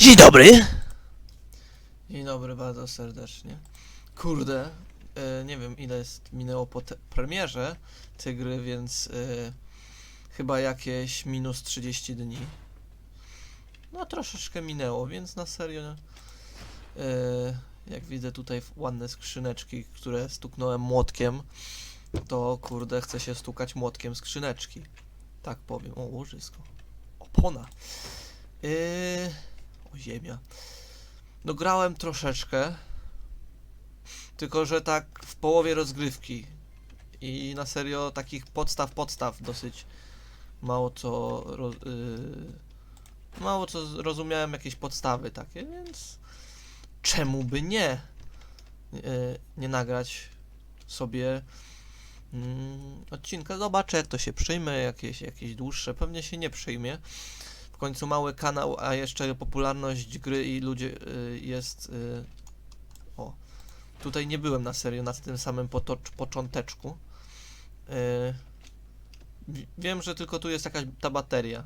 Dzień dobry! Dzień dobry bardzo serdecznie. Kurde, e, nie wiem ile jest minęło po te premierze tej gry, więc e, chyba jakieś minus 30 dni. No troszeczkę minęło, więc na serio e, jak widzę tutaj ładne skrzyneczki, które stuknąłem młotkiem, to kurde chcę się stukać młotkiem skrzyneczki. Tak powiem. O, łożysko. Opona. Yy... Ziemia. No grałem troszeczkę. Tylko, że tak w połowie rozgrywki. I na serio takich podstaw, podstaw dosyć mało co... Yy, mało co zrozumiałem, jakieś podstawy takie, więc... Czemu by nie? Yy, nie nagrać sobie mm, odcinka. Zobaczę, jak to się przyjmie, jakieś, jakieś dłuższe. Pewnie się nie przyjmie. Końcu mały kanał, a jeszcze popularność gry i ludzie y, jest. Y, o, tutaj nie byłem na serio na tym samym potocz, począteczku. Y, wi- wiem, że tylko tu jest jakaś ta bateria.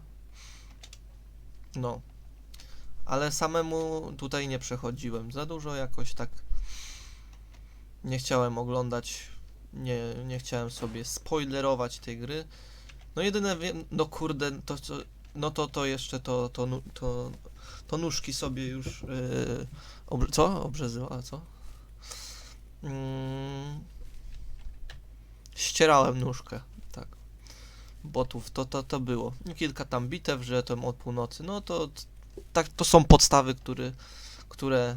No. Ale samemu tutaj nie przechodziłem. Za dużo jakoś tak. Nie chciałem oglądać. Nie, nie chciałem sobie spoilerować tej gry. No jedyne wiem, no kurde, to co, no to to jeszcze to, to, to, to nóżki sobie już, yy, obrze- co? Obrzezywa, co? Mm, ścierałem nóżkę, tak. Botów, to, to, to było. Kilka tam bitew, że tam od północy, no to, tak, to są podstawy, które, które,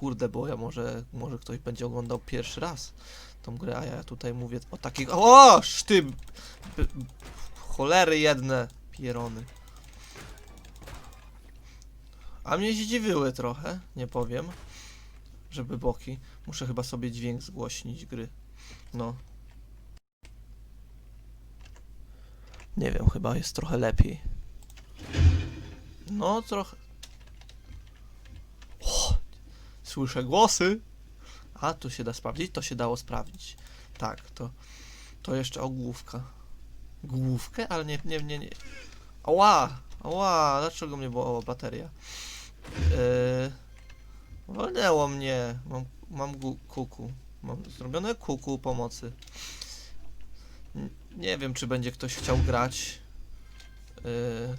kurde, bo ja może, może ktoś będzie oglądał pierwszy raz tą grę, a ja tutaj mówię o takich, o, szty, b- b- cholery jedne, pierony. A mnie zdziwiły trochę, nie powiem, żeby boki. Muszę chyba sobie dźwięk zgłośnić gry. No. Nie wiem, chyba jest trochę lepiej. No, trochę. O, słyszę głosy. A, tu się da sprawdzić? To się dało sprawdzić. Tak, to, to jeszcze ogłówka. Główkę? Ale nie, nie, nie, nie. Ała! Ała! Dlaczego mnie była bateria? Yy, walnęło mnie. Mam, mam kuku. Mam zrobione kuku pomocy. Nie wiem, czy będzie ktoś chciał grać. Yy,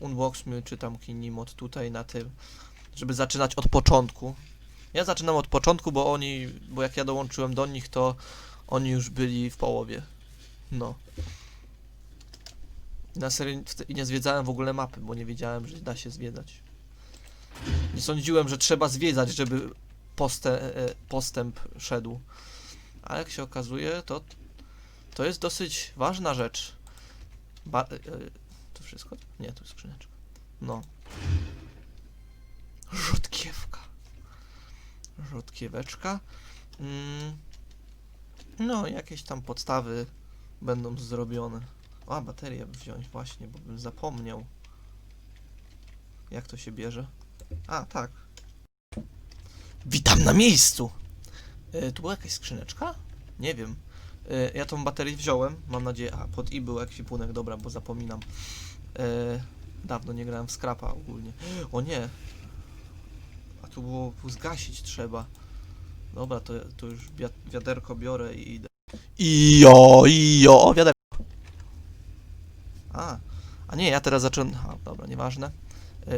Unbox Me czy tam Kinimod tutaj na tym, żeby zaczynać od początku. Ja zaczynam od początku, bo oni, bo jak ja dołączyłem do nich, to oni już byli w połowie. No. Na serio wte- i nie zwiedzałem w ogóle mapy, bo nie wiedziałem, że da się zwiedzać. Sądziłem, że trzeba zwiedzać, żeby postę, e, postęp szedł. A jak się okazuje, to to jest dosyć ważna rzecz. Ba e, e, to wszystko? Nie, to jest skrzyneczka. No. Rzutkiewka. Rzutkieweczka. Mm. No, jakieś tam podstawy będą zrobione. A, baterię wziąć właśnie, bo bym zapomniał. Jak to się bierze? A, tak. Witam na miejscu! E, tu była jakaś skrzyneczka? Nie wiem. E, ja tą baterię wziąłem, mam nadzieję. A, pod i był ekwipunek, dobra, bo zapominam. E, dawno nie grałem w skrapa ogólnie. O nie! A tu było zgasić trzeba. Dobra, to, to już wi- wiaderko biorę i idę. Ijo, ijo, wiaderko. A, a nie, ja teraz zacząłem. A, dobra, nieważne.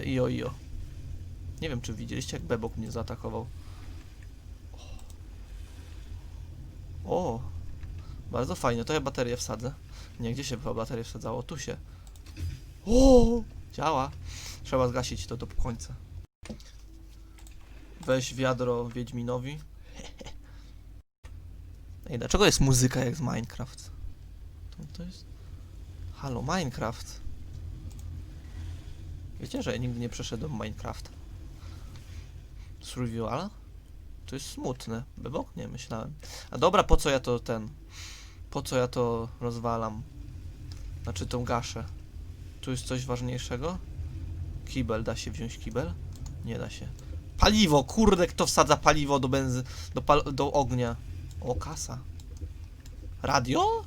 Io, io. Nie wiem, czy widzieliście, jak Bebok mnie zaatakował. O, bardzo fajnie. To ja baterię wsadzę. Nie, gdzie się chyba baterię wsadzało? Tu się. O, działa. Trzeba zgasić to do końca. Weź wiadro Wiedźminowi. Ej, dlaczego jest muzyka jak z Minecraft? To, to jest... Halo, Minecraft. Wiecie, że ja nigdy nie przeszedłem Minecrafta? Survival? To jest smutne. Bebok? Nie, myślałem. A dobra, po co ja to ten... Po co ja to rozwalam? Znaczy tą gaszę. Tu jest coś ważniejszego? Kibel, da się wziąć kibel? Nie da się. Paliwo, kurde, kto wsadza paliwo do benzy... do, pal do ognia? O, kasa. Radio?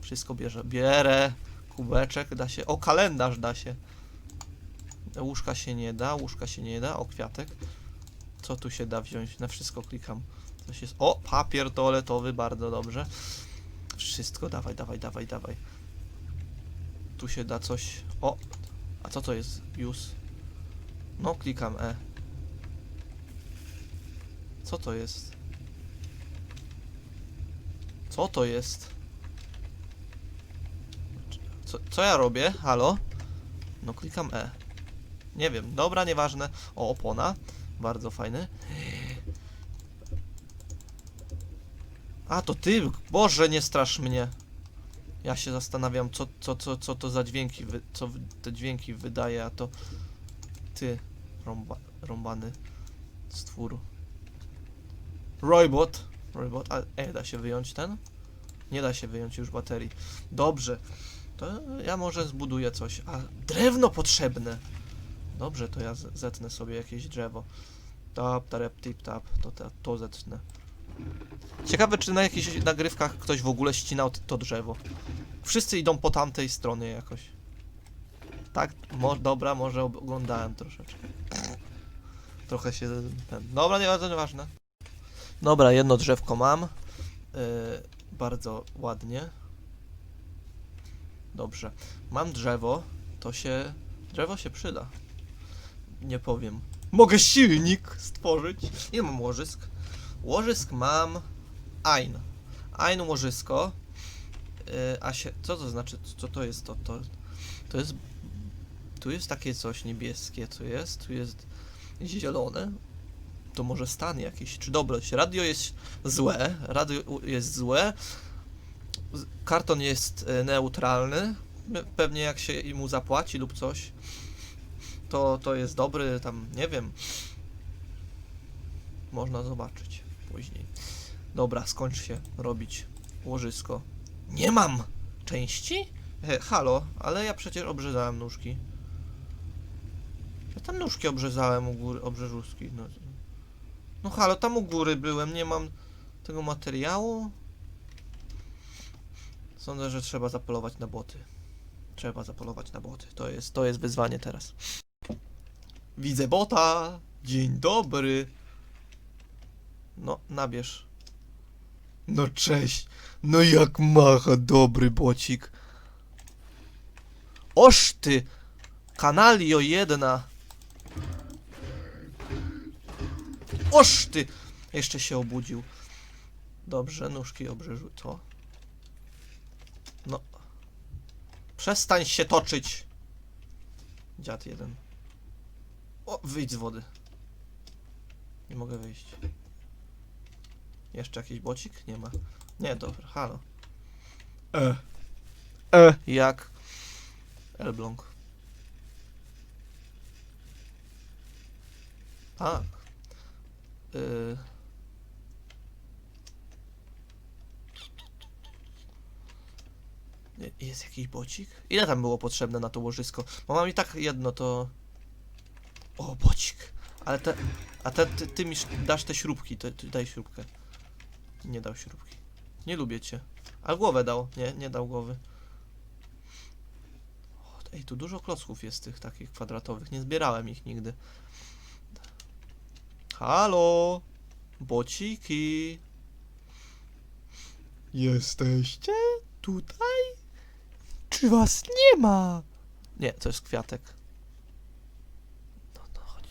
Wszystko bierze. Bierę. Kubeczek da się. O, kalendarz da się. Łóżka się nie da, łóżka się nie da. O, kwiatek. Co tu się da wziąć? Na wszystko klikam. Coś jest. O, papier toaletowy, bardzo dobrze. Wszystko, dawaj, dawaj, dawaj, dawaj. Tu się da coś. O, a co to jest? Use. No, klikam E. Co to jest? Co to jest? Co, co ja robię? Halo? No, klikam E. Nie wiem, dobra, nieważne. O, opona. Bardzo fajny. A, to ty! Boże, nie strasz mnie. Ja się zastanawiam, co, co, co, co to za dźwięki, wy, co te dźwięki wydaje, a to ty, rąba, rąbany stwór. Robot. Robot. A, e, da się wyjąć ten? Nie da się wyjąć już baterii. Dobrze. To ja może zbuduję coś. A, drewno potrzebne. Dobrze, to ja zetnę sobie jakieś drzewo. Tap, tarep, tip, tap. To, to, to zetnę. Ciekawe, czy na jakichś nagrywkach ktoś w ogóle ścinał to drzewo. Wszyscy idą po tamtej stronie jakoś. Tak? Mo dobra, może oglądałem troszeczkę. Trochę się ten... Dobra, nieważne, nieważne. Dobra, jedno drzewko mam. Yy, bardzo ładnie. Dobrze. Mam drzewo, to się... Drzewo się przyda. Nie powiem. Mogę silnik stworzyć. Ile mam łożysk? Łożysk mam... Ein. Ein łożysko. Yy, a się... Co to znaczy? Co to jest to? To, to jest... Tu jest takie coś niebieskie, co jest? Tu jest zielone. To może stan jakiś, czy dobroć. Radio jest złe, radio jest złe. Karton jest e, neutralny. Pe- Pewnie jak się mu zapłaci lub coś, to, to jest dobry, tam nie wiem. Można zobaczyć później. Dobra, skończ się robić łożysko. Nie mam części? E, halo, ale ja przecież obrzezałem nóżki. Ja tam nóżki obrzezałem u góry, obrzeżuski. No, no halo, tam u góry byłem, nie mam tego materiału. Sądzę, że trzeba zapolować na boty. Trzeba zapolować na boty. To jest, to jest wyzwanie teraz. Widzę bota! Dzień dobry! No, nabierz. No cześć! No jak macha dobry bocik. Oż ty! Kanalio jedna! Oż ty! Jeszcze się obudził. Dobrze, nóżki obrzeżu. Co? No. Przestań się toczyć! Dziad jeden. O, wyjdź z wody. Nie mogę wyjść. Jeszcze jakiś bocik? Nie ma. Nie, dobra, halo. E. E. Jak? Elbląg. Tak. Y... Jest jakiś bocik? Ile tam było potrzebne na to łożysko? Bo mam i tak jedno to... O, bocik! Ale te... A te, ty, ty mi sz- dasz te śrubki, to, ty daj śrubkę. Nie dał śrubki. Nie lubię cię. A głowę dał. Nie, nie dał głowy. O, ej, tu dużo klocków jest tych takich kwadratowych. Nie zbierałem ich nigdy. Halo! Bociki! Jesteście tutaj? Czy was nie ma? Nie, to jest kwiatek. No, no, chodź.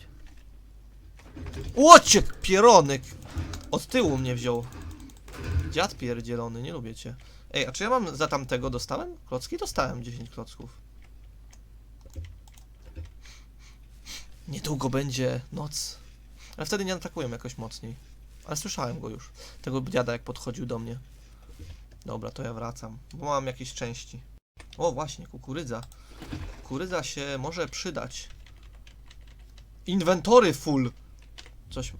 Łociek pieronek! Od tyłu mnie wziął. Dziad pierdzielony, nie lubię cię. Ej, a czy ja mam za tamtego dostałem? Klocki? Dostałem 10 klocków. Niedługo będzie noc. Ale wtedy nie atakują jakoś mocniej. Ale słyszałem go już. Tego dziada jak podchodził do mnie. Dobra, to ja wracam. Bo mam jakieś części. O, właśnie, kukurydza. Kukurydza się może przydać. Inwentory full. Coś.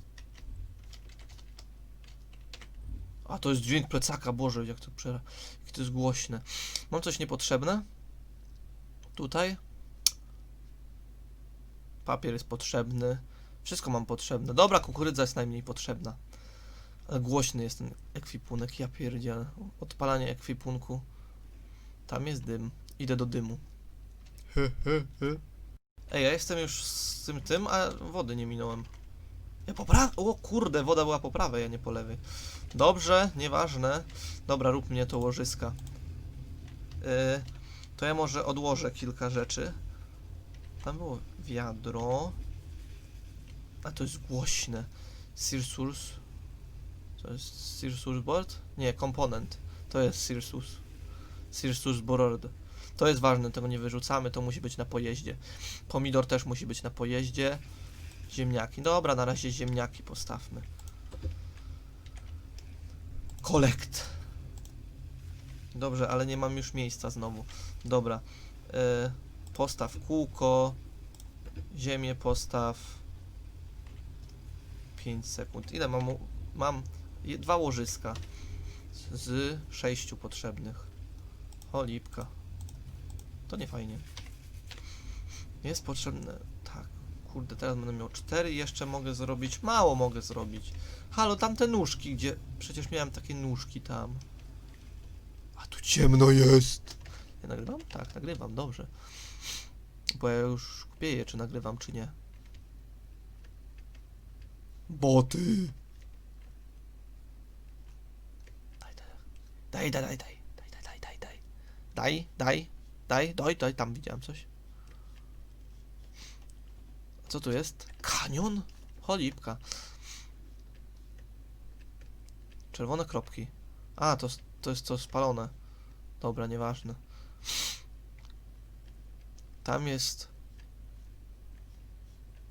A to jest dźwięk plecaka, Boże, jak to przera... Jak to jest głośne. Mam coś niepotrzebne? Tutaj? Papier jest potrzebny. Wszystko mam potrzebne. Dobra, kukurydza jest najmniej potrzebna. Ale głośny jest ten ekwipunek, ja pierdzielę. Odpalanie ekwipunku. Tam jest dym. Idę do dymu. Ej, ja jestem już z tym tym, a wody nie minąłem. Ja po prawej. O kurde, woda była po prawej, a nie po lewej. Dobrze, nieważne. Dobra, rób mnie to łożyska. Yy, to ja może odłożę kilka rzeczy. Tam było wiadro. A to jest głośne. Sirsus. To jest Sirsus board? Nie, komponent. To jest Sirsus. Sirsus board. To jest ważne, tego nie wyrzucamy, to musi być na pojeździe. Pomidor też musi być na pojeździe. Ziemniaki. Dobra, na razie ziemniaki postawmy. Kolekt. Dobrze, ale nie mam już miejsca znowu. Dobra. E, postaw kółko. Ziemię postaw. 5 sekund. Ile mam? Mam dwa łożyska. Z- sześciu potrzebnych. Cholipka. To nie fajnie. Jest potrzebne. Kurde, teraz będę miał cztery i jeszcze mogę zrobić. Mało mogę zrobić. Halo, tam te nóżki, gdzie. Przecież miałem takie nóżki tam. A tu ciemno jest. Ja nagrywam? Tak, nagrywam, dobrze. Bo ja już kupieję, czy nagrywam, czy nie. Boty. Daj, daj, daj, daj, daj, daj, daj, daj, daj, daj, daj, daj, daj, daj, daj, tam widziałem coś. Co tu jest? Kanion? Cholipka. Czerwone kropki. A, to, to jest to spalone. Dobra, nieważne. Tam jest...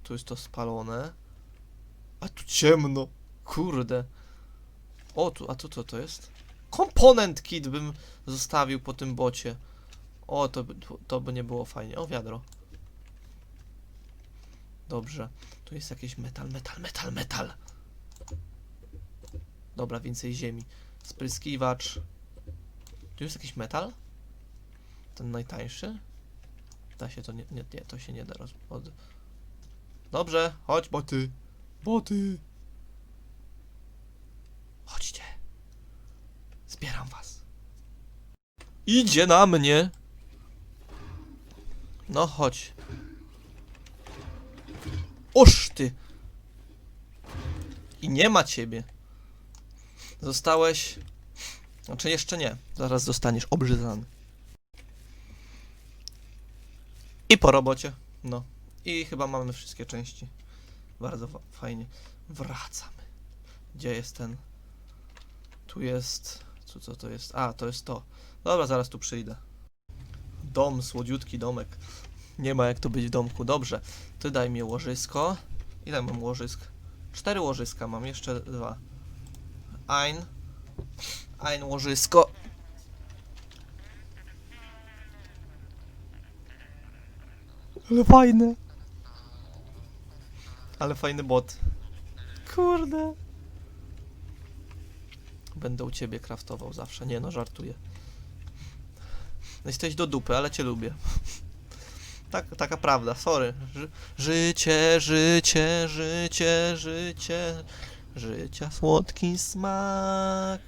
Tu jest to spalone. A tu ciemno. Kurde. O, tu, a tu co to jest? Komponent kit bym zostawił po tym bocie. O, to to by nie było fajnie. O, wiadro. Dobrze. Tu jest jakiś metal, metal, metal, metal. Dobra, więcej ziemi. Spryskiwacz. Tu jest jakiś metal? Ten najtańszy? Da się to nie, nie, nie to się nie da roz... Od... Dobrze, chodź boty. Boty. Chodźcie. Zbieram was. Idzie na mnie. No chodź. Oż ty. I nie ma ciebie. Zostałeś. Znaczy jeszcze nie. Zaraz zostaniesz obrzydzany. I po robocie. No. I chyba mamy wszystkie części. Bardzo fa- fajnie. Wracamy. Gdzie jest ten? Tu jest. Co, co to jest? A, to jest to. Dobra, zaraz tu przyjdę. Dom, słodziutki domek. Nie ma jak to być w domku. Dobrze. Ty daj mi łożysko. Ile mam łożysk? Cztery łożyska mam, jeszcze dwa. Ein. Ein łożysko. Ale fajne. Ale fajny bot. Kurde. Będę u ciebie kraftował zawsze. Nie no, żartuję. Jesteś do dupy, ale cię lubię. Tak, taka prawda, sorry. Ży życie, życie, życie, życie. Życia słodki smak.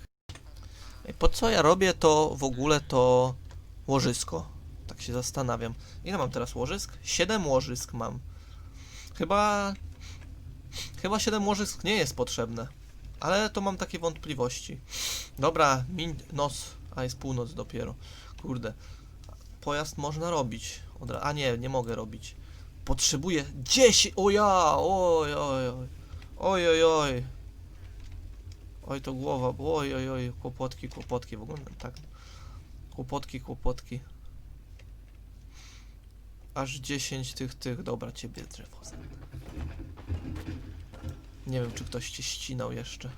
Po co ja robię to w ogóle to łożysko? Tak się zastanawiam. Ile mam teraz łożysk? 7 łożysk mam. Chyba. Chyba 7 łożysk nie jest potrzebne. Ale to mam takie wątpliwości. Dobra, min noc. A jest północ dopiero. Kurde. Pojazd można robić. A nie, nie mogę robić. Potrzebuję 10. O ja! Oj, oj, oj. Oj, oj, oj. Oj, to głowa. Oj, oj, oj. Kłopotki, kłopotki. W ogóle tak. Kłopotki, kłopotki. Aż 10 tych, tych. Dobra, ciebie drzewo. Nie wiem, czy ktoś cię ścinał jeszcze.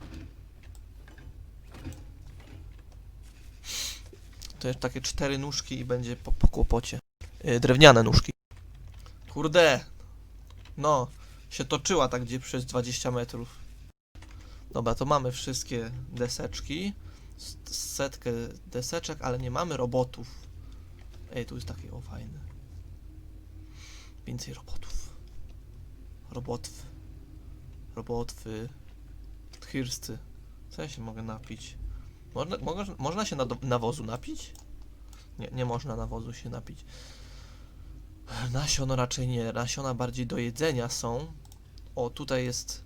Jest takie cztery nóżki i będzie po, po kłopocie. Yy, drewniane nóżki. Kurde. No, się toczyła tak gdzie przez 20 metrów. Dobra, to mamy wszystkie deseczki. Setkę deseczek, ale nie mamy robotów. Ej, tu jest takie o fajne. Więcej robotów. Robotw. Robotwy. Tchirscy. Co ja się mogę napić? Można, można się na, nawozu napić? Nie, nie można nawozu się napić. Nasion raczej nie, nasiona bardziej do jedzenia są. O, tutaj jest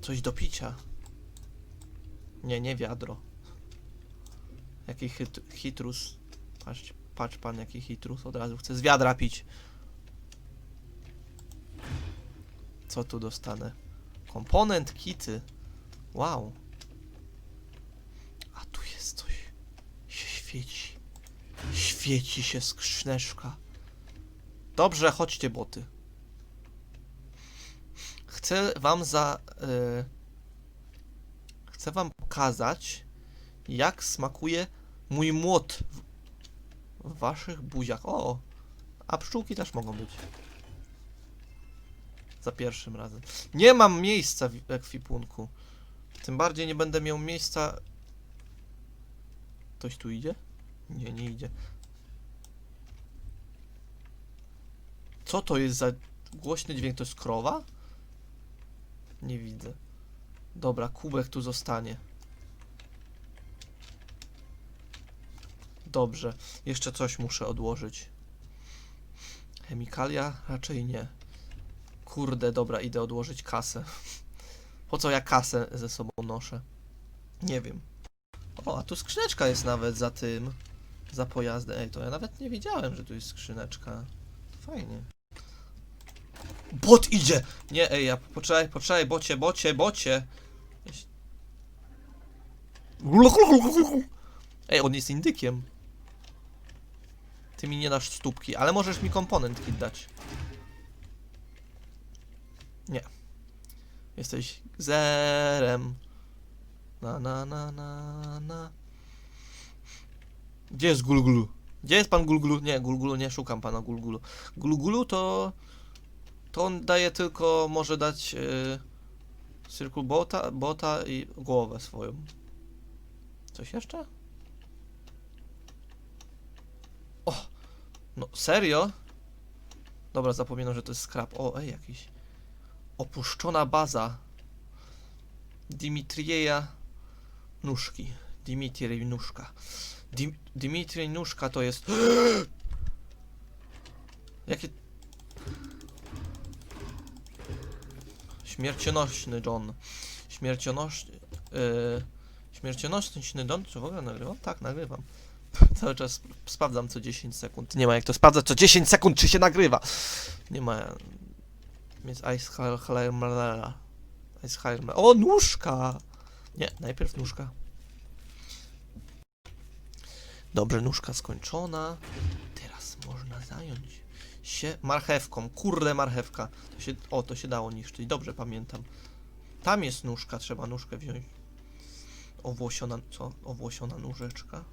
coś do picia. Nie, nie wiadro. Jaki chyt, hitrus. Patrz, patrz pan jaki hitrus, od razu chce z wiadra pić. Co tu dostanę? Komponent kity. Wow. A tu jest coś. Się świeci. Świeci się skrzyneczka. Dobrze, chodźcie boty. Chcę wam za... y, chcę wam pokazać, jak smakuje mój młot w waszych buziach. O! A pszczółki też mogą być. Za pierwszym razem. Nie mam miejsca w ekwipunku. Tym bardziej nie będę miał miejsca... Ktoś tu idzie? Nie, nie idzie. Co to jest za głośny dźwięk? To jest krowa? Nie widzę. Dobra, kubek tu zostanie. Dobrze, jeszcze coś muszę odłożyć. Chemikalia? Raczej nie. Kurde, dobra, idę odłożyć kasę. Po co ja kasę ze sobą noszę? Nie wiem. O, a tu skrzyneczka jest nawet za tym. Za pojazdem. Ej, to ja nawet nie wiedziałem, że tu jest skrzyneczka. Fajnie. Bot idzie! Nie, ej, ja poczekaj, poczekaj, bocie, bocie, bocie. Ej, on jest indykiem. Ty mi nie dasz stópki, ale możesz mi komponent kit dać. Nie. Jesteś zerem. Na na na na na. Gdzie jest Gulgulu? Gdzie jest pan Gulgulu? Nie, Gulgulu nie szukam pana Gulgulu. Gulgulu to to on daje tylko, może dać yy, Bota, bota i głowę swoją. Coś jeszcze? O! No, serio? Dobra, zapominam, że to jest scrap. O, ej, jakiś. Opuszczona baza. Dimitrieja Nóżki. Dimitrij Nóżka. Dim Dimitrij Nóżka to jest... Jakie Śmiercionośny John. Śmiercionośny... Yy, śmiercionośny John? Czy w ogóle nagrywam? Tak, nagrywam. Cały czas sp- sprawdzam co 10 sekund. Nie ma jak to sprawdzać co 10 sekund, czy się nagrywa. Nie ma... Jest Ice Heimerla. Ice. O, nóżka! Nie, najpierw nóżka. Dobrze, nóżka skończona. Teraz można zająć się marchewką. Kurde, marchewka. To się, o, to się dało niszczyć. Dobrze pamiętam. Tam jest nóżka, trzeba nóżkę wziąć. Owłosiona, co? Owłosiona nóżeczka.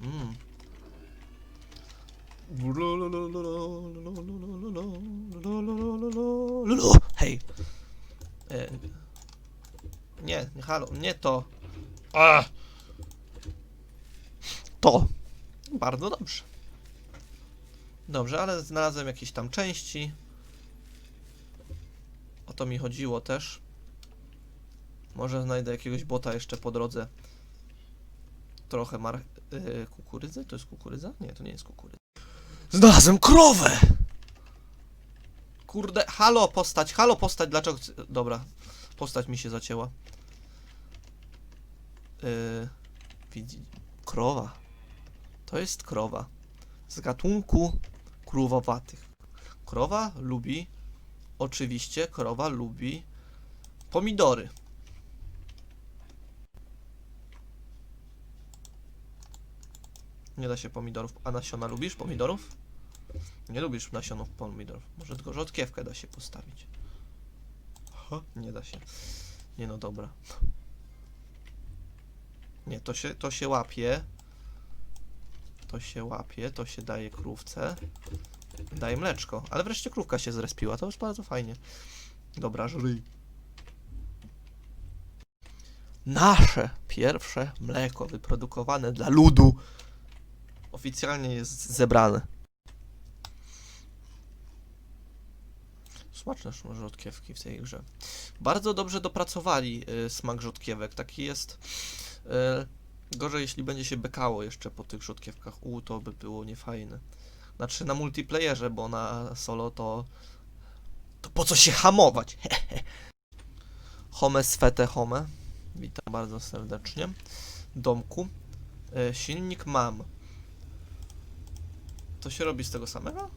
Mm. Hej. E, nie, nie, halo, nie to. A! To. Bardzo dobrze. Dobrze, ale znalazłem jakieś tam części. O to mi chodziło też. Może znajdę jakiegoś bota jeszcze po drodze. Trochę mar... Yy, kukurydzy? To jest kukurydza? Nie, to nie jest kukurydza. Znalazłem krowę! Kurde, halo postać, halo postać, dlaczego... Dobra, postać mi się zacięła. Yy, widzi... Krowa. To jest krowa. Z gatunku krówowatych. Krowa lubi, oczywiście, krowa lubi pomidory. Nie da się pomidorów. A nasiona lubisz pomidorów? Nie lubisz nasionów pomidorów. Może tylko rzodkiewkę da się postawić. Nie da się. Nie no dobra. Nie, to się, to się łapie. To się łapie, to się daje krówce. Daje mleczko, ale wreszcie krówka się zrespiła, to już bardzo fajnie. Dobra, żryj. Nasze pierwsze mleko wyprodukowane dla ludu oficjalnie jest zebrane. Smaczne są rzodkiewki w tej grze. Bardzo dobrze dopracowali y, smak rzodkiewek. Taki jest. Y, gorzej, jeśli będzie się bekało jeszcze po tych rzodkiewkach. U, to by było niefajne. Znaczy na multiplayerze, bo na solo to... To po co się hamować? home swete home. Witam bardzo serdecznie. Domku. E, silnik mam. To się robi z tego samego?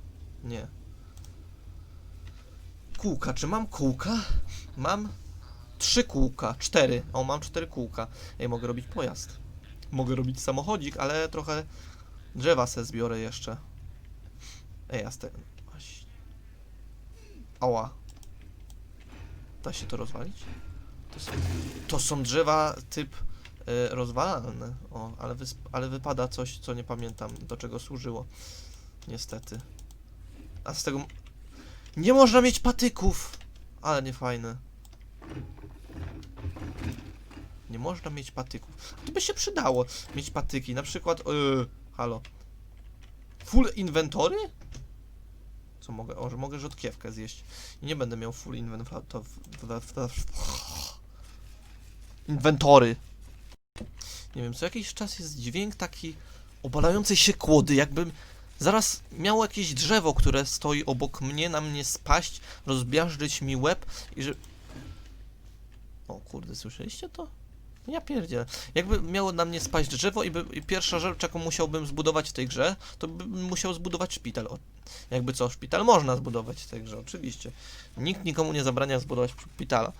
Nie. Kółka. Czy mam kółka? Mam trzy kółka. Cztery. O, mam cztery kółka. Ej, mogę robić pojazd. Mogę robić samochodzik, ale trochę drzewa se zbiorę jeszcze. Ej, a te... Ała. Da się to rozwalić? To są, to są drzewa typ y, rozwalalne. O, ale, ale wypada coś, co nie pamiętam, do czego służyło. Niestety. A z tego... Nie można mieć patyków! Ale nie fajne. Nie można mieć patyków. To by się przydało mieć patyki. Na przykład. Yy, halo. Full inwentory? Co mogę? O, że mogę rzodkiewkę zjeść. I nie będę miał full inwentory. Inwentory. Nie wiem, co jakiś czas jest dźwięk taki obalającej się kłody, jakbym zaraz miał jakieś drzewo, które stoi obok mnie, na mnie spaść, rozbiażdżyć mi łeb i że... O kurde, słyszeliście to? Ja pierdzielę. Jakby miało na mnie spaść drzewo i, by, i pierwsza rzecz, jaką musiałbym zbudować w tej grze, to bym musiał zbudować szpital. O, jakby co, szpital można zbudować w tej grze, oczywiście. Nikt nikomu nie zabrania zbudować szpitala.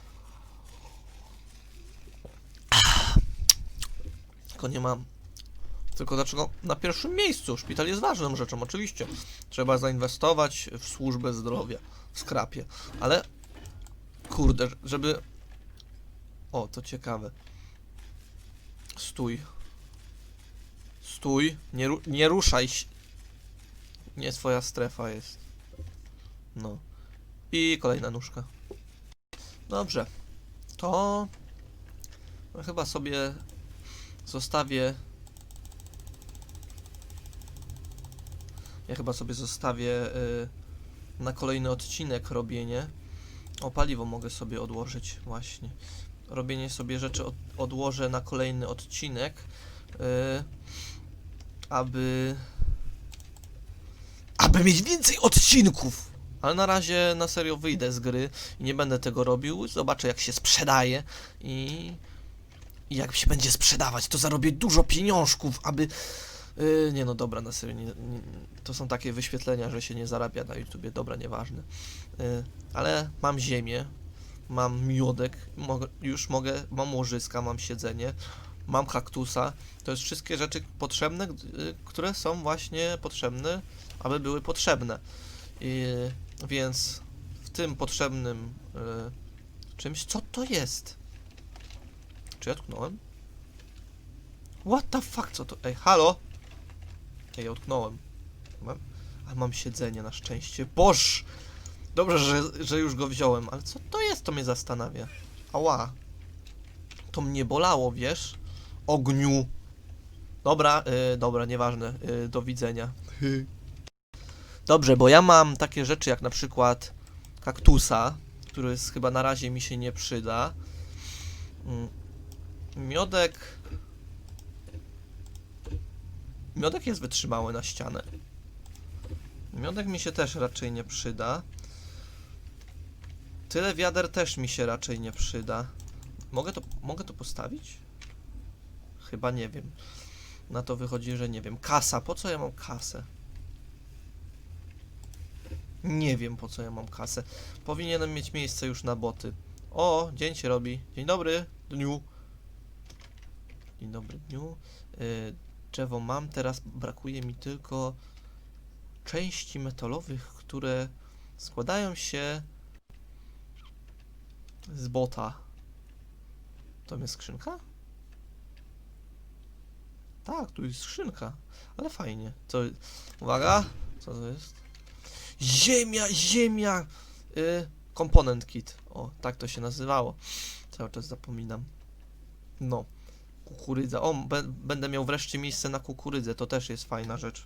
Tylko nie mam. Tylko dlaczego na pierwszym miejscu? Szpital jest ważną rzeczą, oczywiście. Trzeba zainwestować w służbę zdrowia, w skrapie. Ale kurde, żeby. O, to ciekawe. Stój. Stój. Nie, ru nie ruszaj się. Nie swoja strefa jest. No. I kolejna nóżka. Dobrze. To. No, chyba sobie zostawię. Ja chyba sobie zostawię y, na kolejny odcinek robienie. O, paliwo mogę sobie odłożyć, właśnie. Robienie sobie rzeczy od, odłożę na kolejny odcinek, y, aby. aby mieć więcej odcinków! Ale na razie na serio wyjdę z gry i nie będę tego robił. Zobaczę, jak się sprzedaje i. I jak się będzie sprzedawać, to zarobię dużo pieniążków, aby. Yy, nie no dobra, na serio, nie, nie, to są takie wyświetlenia, że się nie zarabia na YouTubie, dobra, nieważne. Yy, ale mam ziemię, mam miodek, mogę, już mogę, mam łożyska, mam siedzenie, mam kaktusa. To jest wszystkie rzeczy potrzebne, yy, które są właśnie potrzebne, aby były potrzebne. Więc w tym potrzebnym czymś, co to jest? Czy ja tknąłem? What the fuck, co to? Ej, halo? Ej, ja utknąłem. Mam, ale mam siedzenie na szczęście. Boż! Dobrze, że, że już go wziąłem, ale co to jest, to mnie zastanawia. Ała. To mnie bolało, wiesz? Ogniu. Dobra, y, dobra, nieważne. Y, do widzenia. Dobrze, bo ja mam takie rzeczy jak na przykład kaktusa, który jest, chyba na razie mi się nie przyda. Mm, Miodek. Miodek jest wytrzymały na ścianę. Miodek mi się też raczej nie przyda. Tyle wiader też mi się raczej nie przyda. Mogę to, mogę to postawić? Chyba nie wiem. Na to wychodzi, że nie wiem. Kasa. Po co ja mam kasę? Nie wiem, po co ja mam kasę. Powinienem mieć miejsce już na boty. O, dzień się robi. Dzień dobry, dniu. Dzień dobry, dniu. Y, drzewo mam, teraz brakuje mi tylko części metalowych, które składają się z bota. To jest skrzynka? Tak, tu jest skrzynka, ale fajnie. Co? Uwaga, co to jest? Ziemia, ziemia! Y, komponent kit. O, tak to się nazywało. Cały czas zapominam. No. Kukurydza. O, będę miał wreszcie miejsce na kukurydzę. To też jest fajna rzecz.